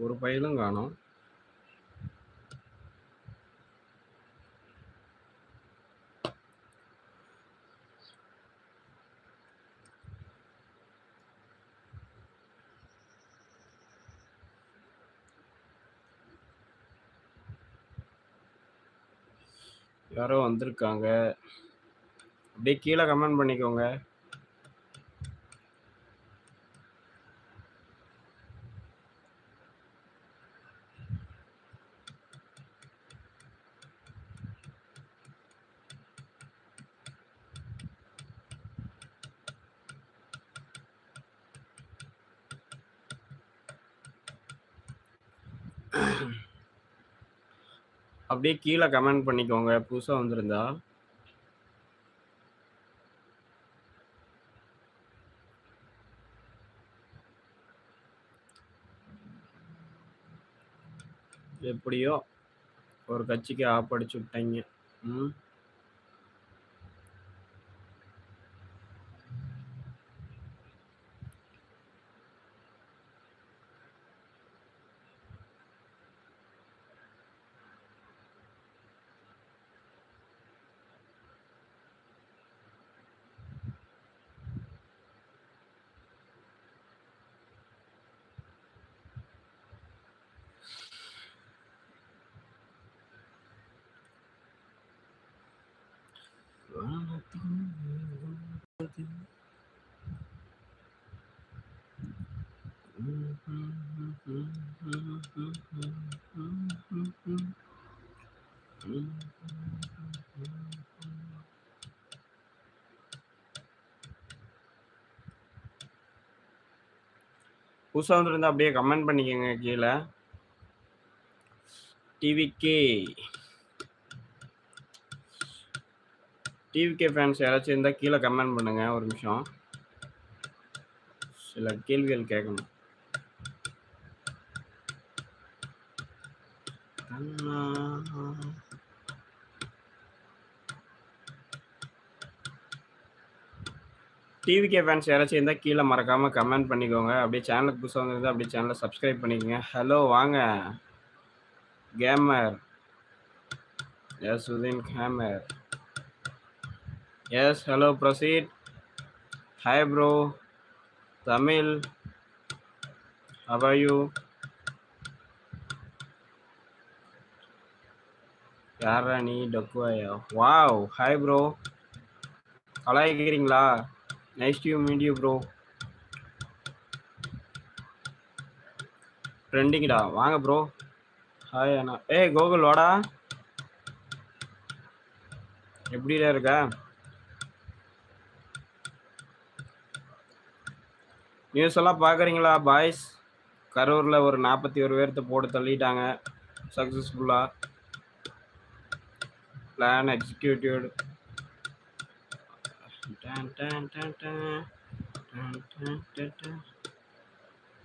ஒரு பையலும் காணும். யாரோ வந்திருக்காங்க. அப்படியே கீழே கமெண்ட் பண்ணிக்கோங்க. அப்படியே கீழே கமெண்ட் பண்ணிக்கோங்க. புதுசாக வந்திருந்தா. எப்படியோ ஒரு கட்சிக்கு ஆப்படிச்சு விட்டாங்க. ம். புதுசாக வந்துருந்தா அப்படியே கமெண்ட் பண்ணிக்கோங்க கீழே. டிவிகே டிவிகே ஃபேன்ஸ் யாராச்சும் இருந்தால் கீழே கமெண்ட் பண்ணுங்க ஒரு நிமிஷம். சில கேள்விகள் கேட்கணும். கண்ணா டிவிகே ஃபேன்ஸ் யாராச்சும் இருந்தால் கீழே மறக்காமல் கமெண்ட் பண்ணிக்கோங்க. அப்படியே சேனலுக்கு புதுசாக வந்திருந்தா அப்படியே சேனலை சப்ஸ்கிரைப் பண்ணிக்கோங்க. ஹலோ வாங்க. Gamer S Udeen gamer S hello proceed hi bro Tamil how யாரா நீ டொக்குவாயா wow hi bro கலாய்க்கிறீங்களா? Nice to meet you bro ட்ரெண்டிங்கடா வாங்க ப்ரோ ஹாய் அண்ணா. ஏய் கோகுல் வாடா. எப்படிடா இருக்க? நியூஸ் எல்லாம் பார்க்குறீங்களா பாய்ஸ் கரூரில் ஒரு நாற்பத்தி ஒரு பேர்த்த போட்டு தள்ளிட்டாங்க. சக்ஸஸ்ஃபுல்லாக பிளான் எக்ஸிக்யூட்டிவ்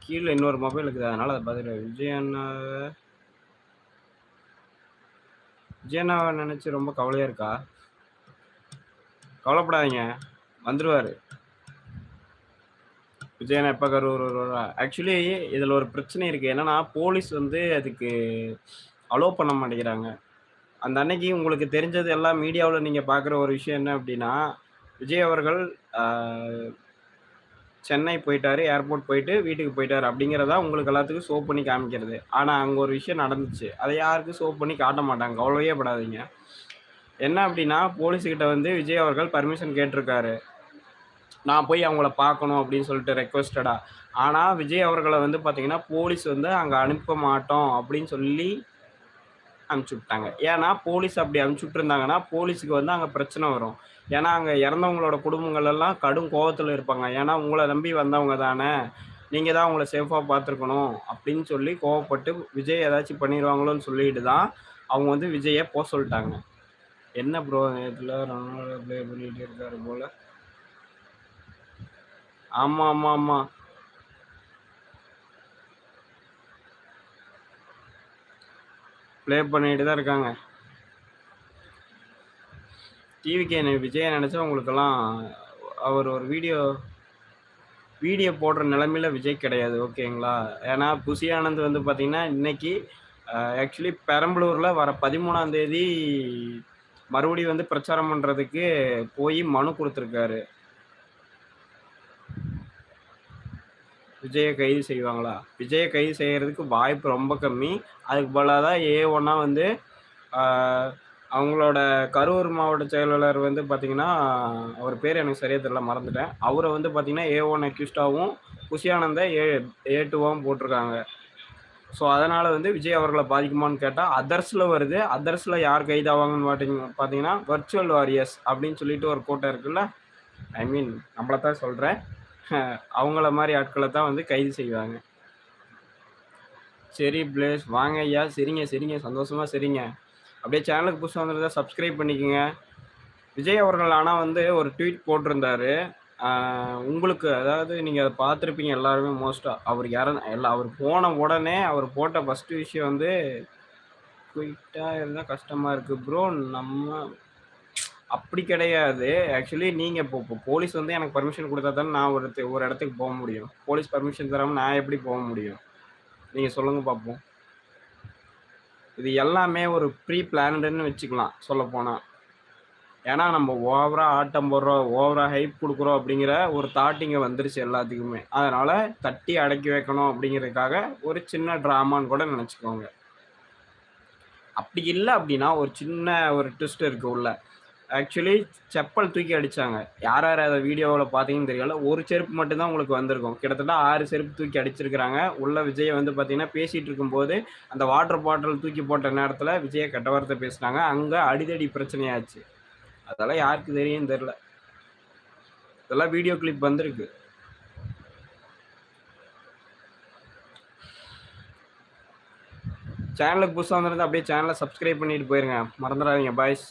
கீழே இன்னொரு மொபைல் இருக்குது. அதனால அதை பதில். விஜய் அண்ணாவை விஜய் அண்ணாவை நினச்சி ரொம்ப கவலையாக இருக்கா? கவலைப்படாதீங்க. வந்துடுவார் விஜய் அண்ணா எப்போ கரூர் வருவாரா? ஆக்சுவலி இதில் ஒரு பிரச்சனை இருக்குது என்னென்னா போலீஸ் வந்து அதுக்கு அலோவ் பண்ண மாட்டேங்கிறாங்க. அந்த அன்னைக்கு உங்களுக்கு தெரிஞ்சது எல்லாம் மீடியாவில் நீங்கள் பார்க்குற ஒரு விஷயம் என்ன அப்படின்னா விஜய் அவர்கள் சென்னை போயிட்டாரு ஏர்போர்ட் போயிட்டு வீட்டுக்கு போயிட்டாரு அப்படிங்கிறதா உங்களுக்கு எல்லாத்துக்கும் ஷோ பண்ணி காமிக்கிறது. ஆனால் அங்கே ஒரு விஷயம் நடந்துச்சு. அதை யாருக்கும் ஷோ பண்ணி காட்ட மாட்டாங்க. கவலையே படாதீங்க. என்ன அப்படின்னா போலீஸ்கிட்ட வந்து விஜய் அவர்கள் பர்மிஷன் கேட்டிருக்காரு. நான் போய் அவங்கள பார்க்கணும் அப்படின்னு சொல்லிட்டு ரெக்வஸ்டடாக ஆனால் விஜய் அவர்களை வந்து பார்த்தீங்கன்னா போலீஸ் வந்து அங்கே அனுப்ப மாட்டோம் அப்படின்னு சொல்லி அனுப்பிச்சி விட்டாங்க ஏன்னா போலீஸ் அப்படி அனுப்பிச்சி விட்டுருந்தாங்கன்னா போலீஸுக்கு வந்து அங்கே பிரச்சனை வரும். ஏன்னா அங்கே இறந்தவங்களோட குடும்பங்கள் எல்லாம் கடும் கோபத்தில் இருப்பாங்க. ஏன்னா உங்களை நம்பி வந்தவங்க தானே. நீங்கள் தான் அவங்கள சேஃபாக பார்த்துருக்கணும் அப்படின்னு சொல்லி கோவப்பட்டு விஜய் ஏதாச்சும் பண்ணிடுவாங்களோன்னு சொல்லிட்டு தான் அவங்க வந்து விஜயை போக சொல்லிட்டாங்க. என்ன ப்ரோ இதில் ரொனால்டோ ப்ளே பண்ணிட்டு இருக்காரு போல். ஆமாம் ஆமாம் ஆமாம் ப்ளே பண்ணிட்டு தான் இருக்காங்க டிவிக்கு என்ன விஜய் நினச்சா உங்களுக்கெல்லாம் அவர் ஒரு வீடியோ வீடியோ போடுற நிலமையில விஜய் கிடையாது ஓகேங்களா ஏன்னா புசி ஆனந்த் வந்து பார்த்தீங்கன்னா இன்னைக்கு ஆக்சுவலி பெரம்பலூரில் வர பதிமூணாந்தேதி மறுபடியும் வந்து பிரச்சாரம் பண்ணுறதுக்கு போய் மனு கொடுத்துருக்காரு. விஜயை கைது செய்வாங்களா? விஜயை கைது செய்கிறதுக்கு வாய்ப்பு ரொம்ப கம்மி. அதுக்கு பதிலாக தான் ஏ ஒன்றா வந்து அவங்களோட கரூர் மாவட்ட செயலாளர் வந்து பார்த்திங்கன்னா அவர் பேர் எனக்கு சரியாக தெரியல மறந்துட்டேன். அவரை வந்து பார்த்திங்கன்னா ஏ ஒன் அக்யூஸ்டாகவும் குஷியானந்த ஏ ஏ டூவாகவும் போட்டிருக்காங்க. ஸோ அதனால் வந்து விஜய் அவர்களை பாதிக்குமான்னு கேட்டால் அதர்ஸில் வருது. அதர்ஸில் யார் கைதாவாங்கன்னு பார்த்தீங்க பார்த்தீங்கன்னா வர்ச்சுவல் வாரியர்ஸ் அப்படின்னு சொல்லிட்டு ஒரு கூட்டம் இருக்குல்ல? ஐ மீன் நம்மளை தான் சொல்கிறேன் அவங்கள மாதிரி ஆட்களை தான் வந்து கைது செய்வாங்க. சரி பிளேஸ் வாங்க ஐயா. சரிங்க சரிங்க. சந்தோஷமாக சரிங்க. அப்படியே சேனலுக்கு புதுசாக வந்துருந்தா சப்ஸ்கிரைப் பண்ணிக்கோங்க. விஜய் அவர்கள் ஆனால் வந்து ஒரு ட்வீட் போட்டிருந்தாரு. உங்களுக்கு அதாவது நீங்கள் அதை பார்த்துருப்பீங்க எல்லாருமே மோஸ்ட்டாக அவர் யார எல்லா அவர் போன உடனே அவர் போட்ட ஃபஸ்ட்டு விஷயம் வந்து குயிட்டாக இருந்தால் கஷ்டமாக இருக்குது ப்ரோ நம்ம அப்படி கிடையாது. ஆக்சுவலி நீங்கள் இப்போ இப்போ போலீஸ் வந்து எனக்கு பர்மிஷன் கொடுத்தா தான் நான் ஒரு ஒரு இடத்துக்கு போக முடியும். போலீஸ் பர்மிஷன் தராமல் நான் எப்படி போக முடியும்? நீங்கள் சொல்லுங்கள் பார்ப்போம் இது எல்லாமே ஒரு ப்ரீ பிளான்டுன்னு வச்சுக்கலாம் சொல்லப்போனால் ஏன்னா நம்ம ஓவராக ஆட்டம் போடுறோம் ஓவராக ஹைப் கொடுக்குறோம் அப்படிங்கிற ஒரு தாட் இங்கே வந்துருச்சு எல்லாத்துக்குமே. அதனால் தட்டி அடக்கி வைக்கணும் அப்படிங்கிறதுக்காக ஒரு சின்ன ட்ராமான்னு கூட நினச்சிக்கோங்க. அப்படி இல்லை அப்படின்னா ஒரு சின்ன ஒரு ட்விஸ்ட் இருக்குது உள்ள. ஆக்சுவலி செப்பல் தூக்கி அடித்தாங்க யார் யார் அதை வீடியோவில் பார்த்தீங்கன்னு தெரியல. ஒரு செருப்பு மட்டும்தான் உங்களுக்கு வந்திருக்கும். கிட்டத்தட்ட ஆறு செருப்பு தூக்கி அடிச்சிருக்கிறாங்க. உள்ள விஜயை வந்து பார்த்தீங்கன்னா பேசிகிட்டு இருக்கும்போது அந்த வாட்டர் பாட்டில் தூக்கி போட்ட நேரத்தில் விஜயை கெட்ட வார்த்தை பேசினாங்க. அங்கே அடிதடி பிரச்சனையாச்சு. அதெல்லாம் யாருக்கு தெரியும் தெரில இதெல்லாம் வீடியோ கிளிப் வந்திருக்கு. சேனலுக்கு புதுசாக வந்துருந்து அப்படியே சேனலை சப்ஸ்கிரைப் பண்ணிட்டு போயிருங்க. மறந்துடாதீங்க பாய்ஸ்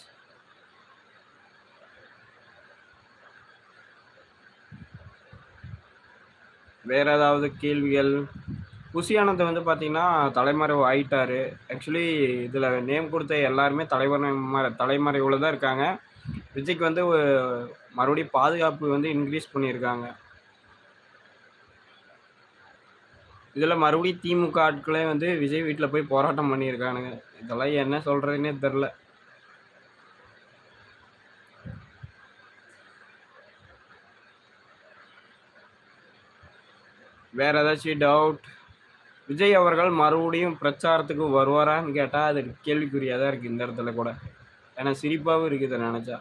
வேறு ஏதாவது கேள்விகள்? குஷியானந்த் வந்து பார்த்தீங்கன்னா தலைமறைவு ஆயிட்டார். ஆக்சுவலி இதில் நேம் கொடுத்த எல்லாருமே தலைமறை தலைமறைவில் தான் இருக்காங்க. விஜய்க்கு வந்து மறுபடியும் பாதுகாப்பு வந்து இன்க்ரீஸ் பண்ணியிருக்காங்க. இதில் மறுபடியும் திமுக ஆட்களே வந்து விஜய் வீட்டில் போய் போராட்டம் பண்ணியிருக்கானுங்க. இதெல்லாம் என்ன சொல்கிறதுன்னே தெரில வேறு ஏதாச்சும் டவுட் விஜய் அவர்கள் மறுபடியும் பிரச்சாரத்துக்கு வருவாரான்னு கேட்டால் அது கேள்விக்குறியாக தான் இருக்குது இந்த இடத்துல கூட. ஏன்னா சிரிப்பாகவும் இருக்குது நினச்சா.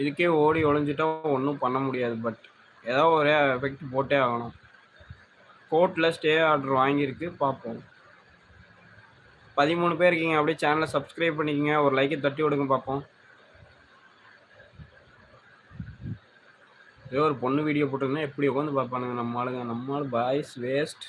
இதுக்கே ஓடி ஒளிஞ்சிட்டா ஒன்றும் பண்ண முடியாது பட் ஏதோ ஒரே எஃபெக்ட் போட்டே ஆகணும். கோர்ட்டில் ஸ்டே ஆர்டர் வாங்கியிருக்கு பார்ப்போம். பதிமூணு பேர் இருக்கீங்க அப்படியே சேனலை சப்ஸ்கிரைப் பண்ணிக்கோங்க ஒரு லைக்கை தட்டி விடுங்க பார்ப்போம். ஏதோ ஒரு பொண்ணு வீடியோ போட்டிருந்தா எப்படி உட்காந்து பார்ப்பானுங்க நம்ம ஆளுங்க? நம்ம ஆள் பாய்ஸ் வேஸ்ட்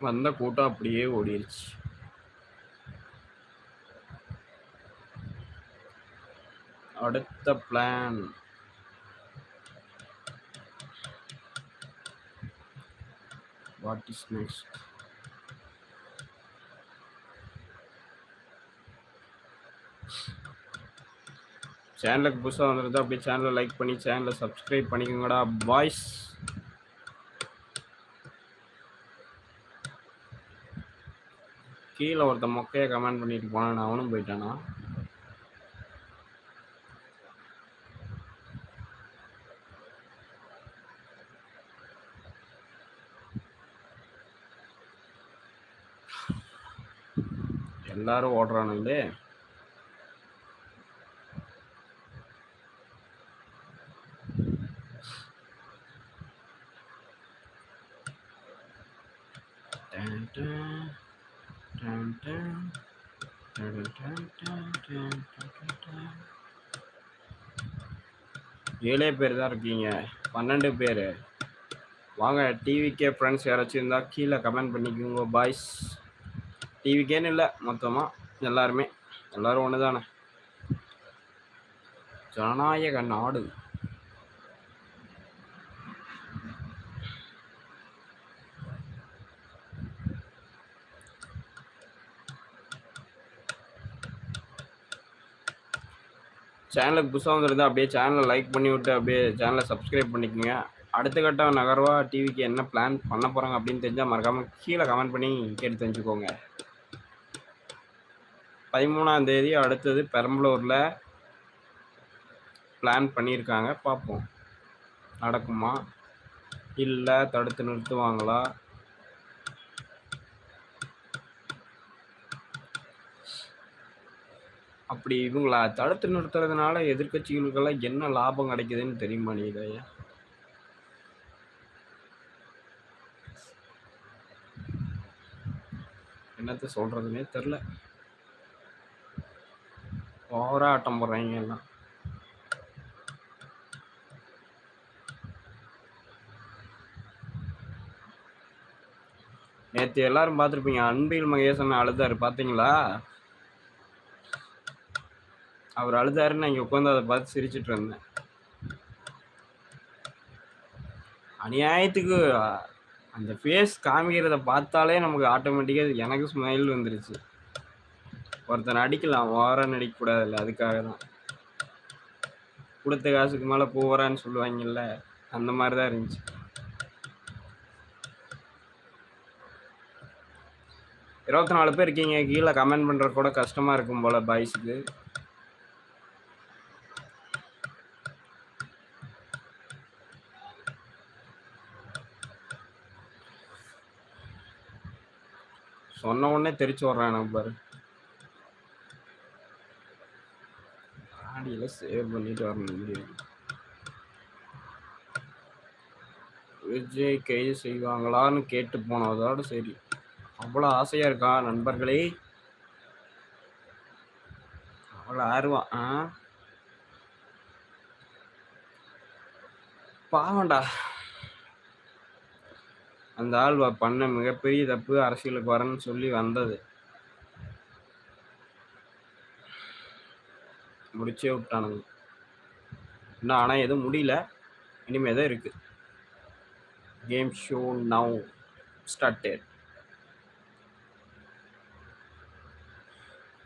வந்த கூட்டம் அப்படியே ஓடிடுச்சு அடுத்த பிளான் வாட் இஸ் நெக்ஸ்ட் சேனலுக்கு புதுசாக வந்துருந்தா அப்படியே சேனலை லைக் பண்ணி சேனலை சப்ஸ்கிரைப் பண்ணிக்கோங்கடா பாய்ஸ் கீழே ஒருத்த மொக்கையை கமெண்ட் பண்ணிட்டு போனான் அவனும் போயிட்டானா எல்லாரும் ஓடுறானுங்களே Dun, dun. ஏழே பேர் தான் இருக்கீங்க. பன்னெண்டு பேர். வாங்க டிவிக்கே ஃப்ரெண்ட்ஸ் யாராச்சும் இருந்தால் கீழே கமெண்ட் பண்ணிக்கோங்க பாய்ஸ் டிவிக்கேன்னு இல்லை மொத்தமாக எல்லாருமே. எல்லோரும் ஒன்று தானே ஜனநாயக நாடு. சேனலுக்கு புதுசாக வந்துருந்தா அப்படியே சேனலை லைக் பண்ணி விட்டு அப்படியே சேனலை சப்ஸ்கிரைப் பண்ணிக்கோங்க. அடுத்த கட்டம் நகர்வா டிவிக்கு என்ன பிளான் பண்ண போகிறாங்க அப்படின்னு தெரிஞ்சால் மறக்காமல் கீழே கமெண்ட் பண்ணி கேட்டு தெரிஞ்சுக்கோங்க. பதிமூணாம் தேதி அடுத்தது பெரம்பலூரில் பிளான் பண்ணியிருக்காங்க. பார்ப்போம். நடக்குமா? இல்லை தடுத்து நிறுத்துவாங்களா? அப்படி இவங்கள தடுத்து நிறுத்துறதுனால எதிர்கட்சிகளுக்கெல்லாம் என்ன லாபம் கிடைக்குதுன்னு தெரியுமா நீ இதையா என்னத்த சொல்கிறதுனே தெரில ஓவரா ஆட்டம் போடுறாங்க எல்லாம். நேற்று எல்லாரும் பார்த்துருப்பீங்க. அன்பில் மகேசன் அழுதாரு. பார்த்தீங்களா அவர் அழுதாருன்னு நான் இங்கே உட்காந்து அதை பார்த்து சிரிச்சிட்டு இருந்தேன். அநியாயத்துக்கு அந்த ஃபேஸ் காமிக்கிறத பார்த்தாலே நமக்கு ஆட்டோமேட்டிக்காக எனக்கு ஸ்மைல் வந்துருச்சு. ஒருத்தன் அடிக்கலாம் ஓவராக நடிக்கக்கூடாதுல்ல அதுக்காக தான். கொடுத்த காசுக்கு மேலே போகிறான்னு சொல்லுவாங்கல்ல அந்த மாதிரி தான் இருந்துச்சு. இருபத்தி நாலு பேர் இருக்கீங்க கீழே கமெண்ட் பண்ணுறது கூட கஷ்டமாக இருக்கும் போல் பாய்ஸுக்கு சொன்ன உடனே தெரிச்சு வர்றான் எனக்கு பாரு. ஆடியில் சேவ் பண்ணிட்டு வரணும் வீடியோ விஜய் கைது செய்வாங்களான்னு கேட்டு போனதோட சரி. அவ்வளோ ஆசையாக இருக்கா நண்பர்களே? அவ்வளோ ஆர்வம் ஆ? பாவண்டா அந்த ஆள் பண்ண மிகப்பெரிய தப்பு அரசியலுக்கு வரேன்னு சொல்லி வந்தது. முடிச்சே விட்டானுங்க. இன்னும் ஆனால் எதுவும் முடியல. இனிமே தான் இருக்கு. கேம் ஷோ நவ் ஸ்டார்டட்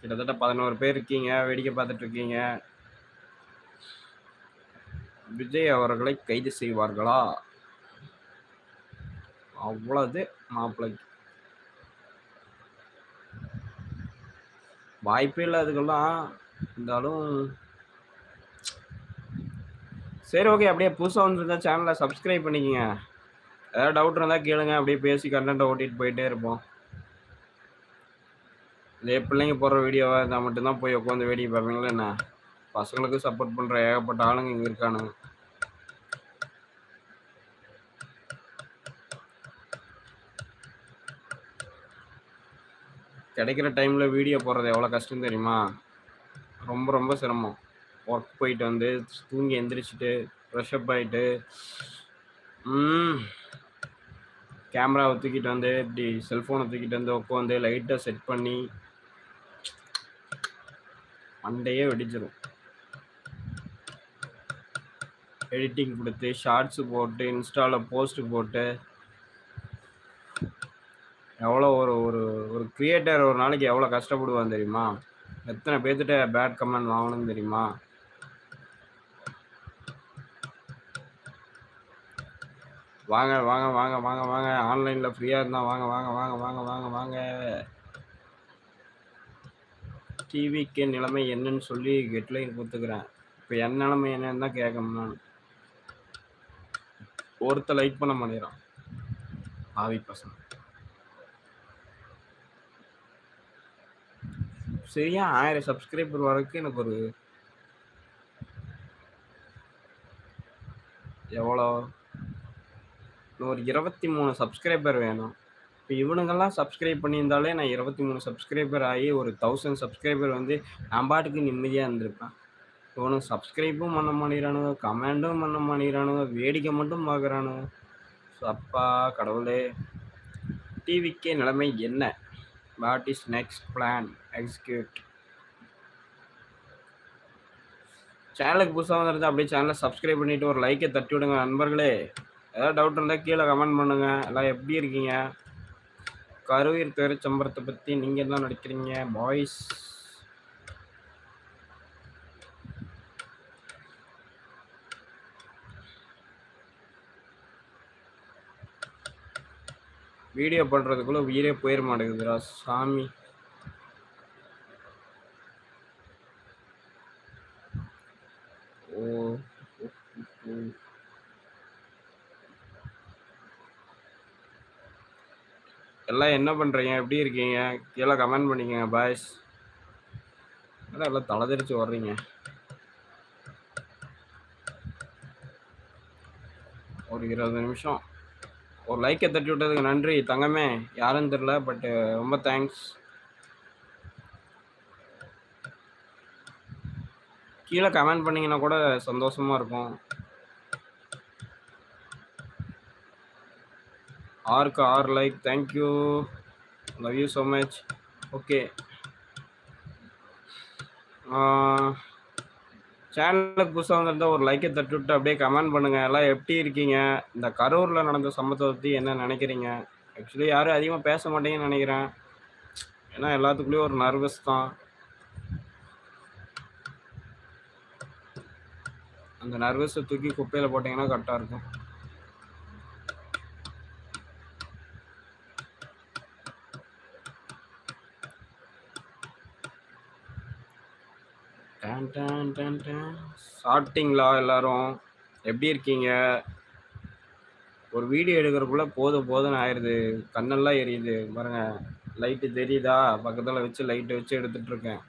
கிட்டத்தட்ட பதினோரு பேர் இருக்கீங்க வேடிக்கை பார்த்துட்டு இருக்கீங்க. விஜய் அவர்களை கைது செய்வார்களா? அவ்வளோது மாப்பிள்ளைக்கு. வாய்ப்பே இல்லை அதுக்கெல்லாம். இருந்தாலும் சரி ஓகே அப்படியே புதுசாக வந்துருந்தா சேனலை சப்ஸ்கிரைப் பண்ணிக்கோங்க. ஏதாவது டவுட் இருந்தால் கேளுங்க. அப்படியே பேசி கண்டென்ட்டை ஓட்டிகிட்டு போயிட்டே இருப்போம். இதே பிள்ளைங்க போடுற வீடியோவாக இருந்தால் மட்டும்தான் போய் உட்காந்து வேடிக்கை பார்ப்பீங்களா என்ன? பசங்களுக்கு சப்போர்ட் பண்ணுற ஏகப்பட்ட ஆளுங்க இங்கே இருக்கானுங்க. கிடைக்கிற டைமில் வீடியோ போடுறது எவ்வளோ கஷ்டம் தெரியுமா? ரொம்ப ரொம்ப சிரமம். ஒர்க் போயிட்டு வந்து தூங்கி எந்திரிச்சிட்டு ஃப்ரெஷ்அப் ஆகிட்டு கேமராவை தூக்கிட்டு வந்து இப்படி செல்ஃபோனை தூக்கிட்டு வந்து உட்காந்து லைட்டை செட் பண்ணி மண்டையே வெடிச்சிடும் எடிட்டிங் கொடுத்து ஷார்ட்ஸு போட்டு இன்ஸ்டாவில் போஸ்ட்டு போட்டு எவ்வளோ ஒரு ஒரு ஒரு க்ரியேட்டர் ஒரு நாளைக்கு எவ்வளோ கஷ்டப்படுவான் தெரியுமா? எத்தனை பேர்த்துட்ட பேட் கமெண்ட் வாங்கணும் தெரியுமா? வாங்க வாங்க வாங்க வாங்க வாங்க. ஆன்லைனில் ஃப்ரீயாக இருந்தால் வாங்க வாங்க வாங்க வாங்க வாங்க வாங்க. டிவிக்கு நிலைமை என்னன்னு சொல்லி ஹெட்லைன் கொடுத்துக்கிறேன். இப்போ என் நிலைமை என்னன்னு தான் கேட்கணும் நான் ஒருத்த லைக் பண்ண மாட்டேறான் ஆவி பசங்க. சரியா ஆயிரம் சப்ஸ்கிரைபர் வரைக்கும் எனக்கு ஒரு எவ்வளோ? ஒரு இருபத்தி மூணு சப்ஸ்கிரைபர் வேணும். இப்போ இவனுங்கெல்லாம் சப்ஸ்கிரைப் பண்ணியிருந்தாலே நான் இருபத்தி மூணு சப்ஸ்கிரைபர் ஆகி ஒரு தௌசண்ட் சப்ஸ்கிரைபர் வந்து நான் பாட்டுக்கு நிம்மதியாக இருந்திருப்பேன். இவனுக்கு சப்ஸ்கிரைப்பும் பண்ண மாட்டேங்கிறானுங்க கமெண்டும் பண்ண மாட்டேங்கிறானுங்க வேடிக்கை மட்டும் பார்க்குறானுங்க அப்பா கடவுளே. டிவிக்கே நிலைமை என்ன? What is next plan execute சேனலுக்கு புதுசாக வந்துருந்தா அப்படியே சேனலை சப்ஸ்கிரைப் பண்ணிவிட்டு ஒரு லைக்கை தட்டி விடுங்க நண்பர்களே. ஏதாவது டவுட் இருந்தால் கீழே கமெண்ட் பண்ணுங்கள் எல்லாம் எப்படி இருக்கீங்க? கருவீர் பேரச்சம்பரத்தை பற்றி நீங்கள் என்ன நினைக்கிறீங்க பாய்ஸ் வீடியோ பண்ணுறதுக்குள்ளே உயிரே போயிட மாட்டேங்குதுடா சாமி. ஓ எல்லாம் என்ன பண்ணுறீங்க எப்படி இருக்கீங்க? கீழே கமெண்ட் பண்ணிக்கங்க பாய்ஸ் அதான் எல்லாம் தலைதெரிச்சு வர்றீங்க? ஒரு இருபது நிமிஷம். ஒரு லைக்கை தட்டி விட்டதுக்கு நன்றி. தங்கமே யாருன்னு தெரில பட்டு uh, ரொம்ப தேங்க்ஸ் கீழே கமெண்ட் பண்ணிங்கன்னா கூட சந்தோஷமாக இருக்கும். ஆறுக்கு ஆறு like thank you love you so much okay சேனலுக்கு புதுசாக வந்திருந்தால் ஒரு லைக்கை தட்டு விட்டு அப்படியே கமெண்ட் பண்ணுங்கள் எல்லாம் எப்படி இருக்கீங்க? இந்த கரூரில் நடந்த சம்பவத்தை பற்றி என்ன நினைக்கிறீங்க? ஆக்சுவலி யாரும் அதிகமாக பேச மாட்டேங்கன்னு நினைக்கிறேன். ஏன்னா எல்லாத்துக்குள்ளேயும் ஒரு நர்வஸ் தான். அந்த நர்வஸை தூக்கி குப்பையில் போட்டிங்கன்னா கரெக்டாக இருக்கும். சாப்பிட்டீங்களா எல்லாரும்? எப்படி இருக்கீங்க? ஒரு வீடியோ எடுக்கிறக்குள்ள போதும் போதும்னு ஆயிடுது கண்ணெல்லாம் எரியுது. பாருங்க. லைட்டு தெரியுதா? பக்கத்தில் வச்சு லைட்டை வச்சு எடுத்துட்டு இருக்கேன்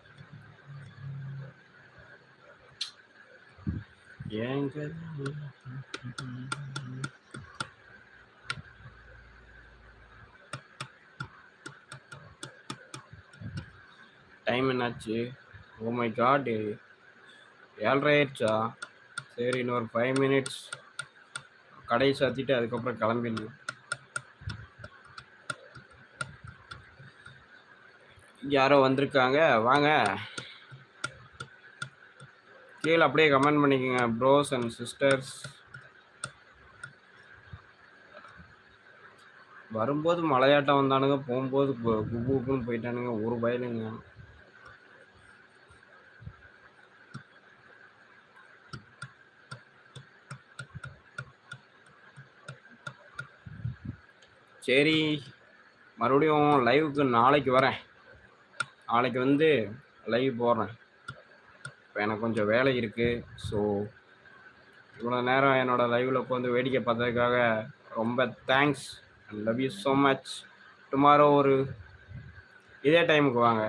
ஏங்க? டைம் என்னாச்சு? ஓ மை காட் ஏழரை ஆயிடுச்சா? சரி இன்னொரு ஃபைவ் மினிட்ஸ் கடையை சாத்திட்டு அதுக்கப்புறம் கிளம்பிடணும் யாரோ வந்திருக்காங்க. வாங்க. கீழே அப்படியே கமெண்ட் பண்ணிக்கோங்க ப்ரோஸ் அண்ட் சிஸ்டர்ஸ் வரும்போது மலையாட்டம் வந்தானுங்க போகும்போது கு- குப்புன்னு போயிட்டானுங்க ஒரு பயலுங்க சரி மறுபடியும் லைவுக்கு நாளைக்கு வரேன். நாளைக்கு வந்து லைவ் போடுறேன். இப்போ எனக்கு கொஞ்சம் வேலை இருக்குது ஸோ இவ்வளோ நேரம் என்னோடய லைவில் உட்காந்து வேடிக்கை பார்த்ததுக்காக ரொம்ப thanks and love you so much tomorrow ஒரு இதே டைமுக்கு வாங்க.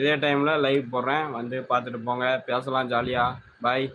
இதே டைமில் லைவ் போடுறேன். வந்து பார்த்துட்டு போங்க. பேசலாம் ஜாலியாக பாய்